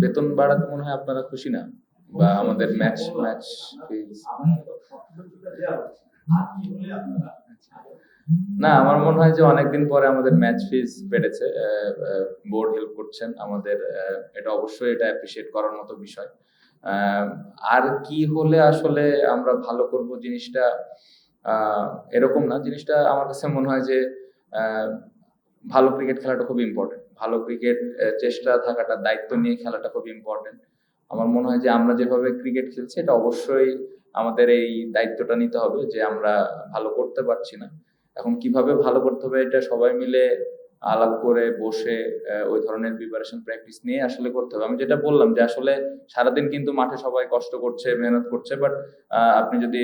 বেতন বাড়াতে মনে হয় আপনারা খুশি না? বা আমাদের ম্যাচ ম্যাচ না, আমার মনে হয় যে অনেকদিন পরে আমাদের ম্যাচ ফিজ বেড়েছে। বোর্ড হেল্প করছেন। আমাদের এটা অবশ্যই এটা অ্যাপ্রিসিয়েট করার মতো বিষয়। আর কি হলে আসলে আমরা ভালো করব জিনিসটা এরকম না। জিনিসটা আমার কাছে মনে হয় যে ভালো ক্রিকেট খেলাটা খুব ইম্পর্টেন্ট ভালো ক্রিকেট চেষ্টা থাকাটা, দায়িত্ব নিয়ে খেলাটা খুব ইম্পর্টেন্ট আমার মনে হয় যে আমরা যেভাবে ক্রিকেট খেলছি, এটা অবশ্যই আমাদের এই দায়িত্বটা নিতে হবে যে আমরা ভালো করতে পারছি না। এখন কীভাবে ভালো করতে হবে এটা সবাই মিলে আলাপ করে বসে ওই ধরনের প্রিপারেশন প্র্যাকটিস নিয়ে আসলে করতে হবে। আমি যেটা বললাম যে আসলে সারাদিন কিন্তু মাঠে সবাই কষ্ট করছে, মেহনত করছে বাট আপনি যদি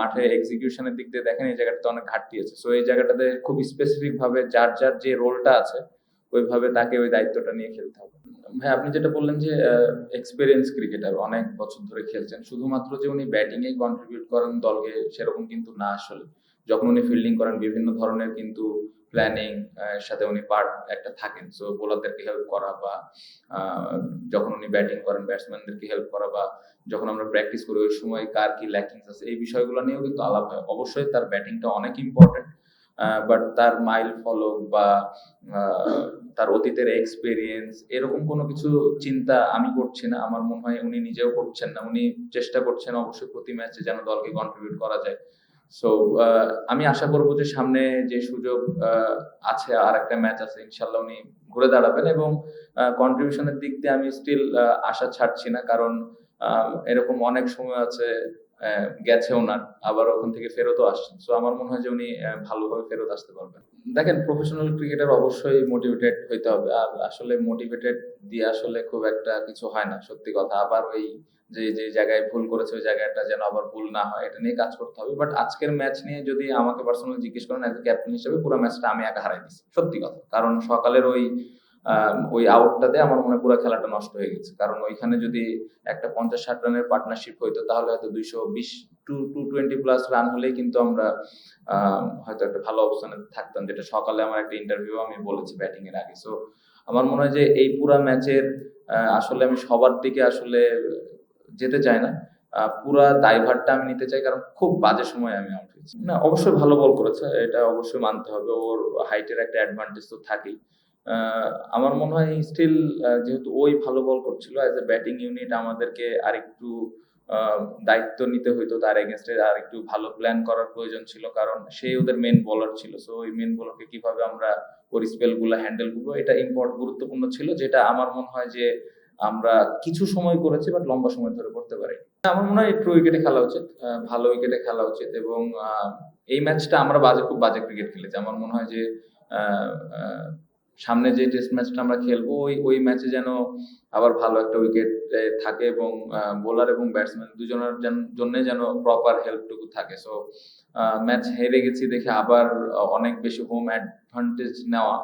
মাঠে এক্সিকিউশনের দিক দিয়ে দেখেন, এই জায়গাটাতে অনেক ঘাটতি আছে। সো এই জায়গাটাতে খুব স্পেসিফিক ভাবে যার যার যে রোলটা আছে ওইভাবে তাকে ওই দায়িত্বটা নিয়ে খেলতে হবে। ভাই, আপনি যেটা বললেন যে এক্সপিরিয়েন্স ক্রিকেটার অনেক বছর ধরে খেলছেন, শুধুমাত্র যে উনি ব্যাটিং এ কন্ট্রিবিউট করেন দলকে সেরকম কিন্তু না আসলে। যখন উনি ফিল্ডিং করেন, বিভিন্ন ধরনের কিন্তু প্ল্যানিং সাথে উনি পার্ট একটা থাকেন। সো বোলারদেরকে হেল্প করা বা যখন উনি ব্যাটিং করেন ব্যাটসম্যানদেরকে হেল্প করা বা, যখন আমরা প্র্যাকটিস করি, ওই সময় কার কি ল্যাকিংস আছে, এই বিষয়গুলো নিয়েও কিন্তু আলাপ হয়। অবশ্যই তার ব্যাটিংটা অনেক ইম্পর্টেন্ট বাট তার মাইল ফলো বা তার অতীতের এক্সপিরিয়েন্স এরকম কোনো কিছু চিন্তা আমি করছি না। আমার মনে হয় উনি নিজেও করছেন না। উনি চেষ্টা করছেন অবশ্যই প্রতি ম্যাচে যেন দলকে কন্ট্রিবিউট করা যায়। সো আমি আশা করব যে সামনে যে সুযোগ আছে আর একটা ম্যাচ আছে ইনশাল্লাহ উনি ঘুরে দাঁড়াবেন এবং কন্ট্রিবিউশনের দিক দিয়ে আমি স্টিল আশা ছাড়ছি না। কারণ এরকম অনেক সময় আছে গেছে ওনার আবার ওখান থেকে ফেরতও আসছেন। সো আমার মনে হয় যে উনি ভালোভাবে ফেরত আসতে পারবেন। দেখেন প্রফেশনাল ক্রিকেটার অবশ্যই মোটিভেটেড হইতে হবে। আর আসলে মোটিভেটেড দিয়ে আসলে খুব একটা কিছু হয় না, সত্যি কথা। আবার ওই যে যে জায়গায় ভুল করেছে, ওই জায়গাটা যেন আবার ভুল না হয়, এটা নিয়ে কাজ করতে হবে। বাট আজকের ম্যাচ নিয়ে যদি আমাকে পার্সোনালি জিজ্ঞেস করেন অ্যাজ ক্যাপ্টেন হিসেবে পুরো ম্যাচটা আমি একা হারাই দিচ্ছি সত্যি কথা। কারণ সকালের ওই ওই আউটটাতে আমার মনে পুরো খেলাটা নষ্ট হয়ে গেছে। কারণ ওইখানে যদি একটা পঞ্চাশ ষাট রানের পার্টনারশিপ হইতো, তাহলে হয়তো দুইশো বিশ two two twenty plus run হলেই কিন্তু আমরা হয়তো একটা ভালো অবস্থানে থাকতাম। যেটা সকালে আমার একটা ইন্টারভিউ আমি বলেছি ব্যাটিং এর আগে। সো আমার মনে হয় যে এই পুরা ম্যাচের আসলে আমি সবার দিকে আসলে যেতে চাই না। পুরা দায়ভারটা আমি নিতে চাই, কারণ খুব বাজে সময় আমি আউট হয়েছি। না, অবশ্যই ভালো বল করেছে, এটা অবশ্যই মানতে হবে। ওর হাইটের একটা অ্যাডভান্টেজ তো থাকেই। আমার মনে হয় স্টিল যেহেতু ওই ভালো বল করছিল অ্যাজ এ ব্যাটিং ইউনিট আমাদেরকে আরেকটু দায়িত্ব নিতে হইতো তার এগেনস্টে আর একটু ভালো প্ল্যান করার প্রয়োজন ছিল, কারণ সে ওদের মেন বলার ছিল। সো ওই মেন বোলারকে কীভাবে আমরা ওর স্পেলগুলো হ্যান্ডেল করব, এটা ইম্পর্ট গুরুত্বপূর্ণ ছিল, যেটা আমার মনে হয় যে আমরা কিছু সময় করেছি বাট লম্বা সময় ধরে করতে পারি আমার মনে হয় একটু উইকেটে খেলা উচিত ভালো উইকেটে খেলা উচিত, এবং এই ম্যাচটা আমরা বাজে, খুব বাজে ক্রিকেট খেলেছি। আমার মনে হয় যে সামনে যে টেস্ট ম্যাচটা আমরা খেলব, ওই ওই ম্যাচে যেন আবার ভালো একটা উইকেট থাকে এবং বোলার এবং ব্যাটসম্যান দুজনের জন্য যেন প্রপার হেল্পটুকু থাকে। সো ম্যাচ হেরে গেছি দেখে আবার অনেক বেশি হোম অ্যাডভান্টেজ নেওয়া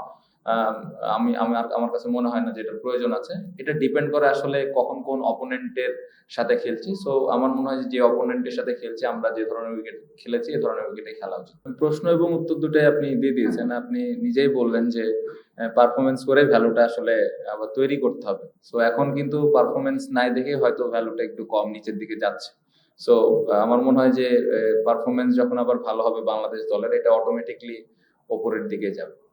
আমি আমার আমার কাছে মনে হয় না যে এটার প্রয়োজন আছে। এটা ডিপেন্ড করে আসলে কখন কোন অপোনেন্টের সাথে খেলছি। সো আমার মনে হয় যে অপোনেন্টের সাথে খেলছি আমরা যে ধরনের উইকেট খেলেছি এই ধরনের উইকেটে খেলা উচিত। প্রশ্ন এবং উত্তর দুটাই আপনি দিয়ে দিয়েছেন। আপনি নিজেই বললেন যে পারফরমেন্স করে ভ্যালুটা আসলে আবার তৈরি করতে হবে। সো এখন কিন্তু পারফরমেন্স নাই দেখে হয়তো ভ্যালুটা একটু কম নিচের দিকে যাচ্ছে। সো আমার মনে হয় যে পারফরমেন্স যখন আবার ভালো হবে বাংলাদেশ দলের এটা অটোমেটিকলি ওপরের দিকে যাবে।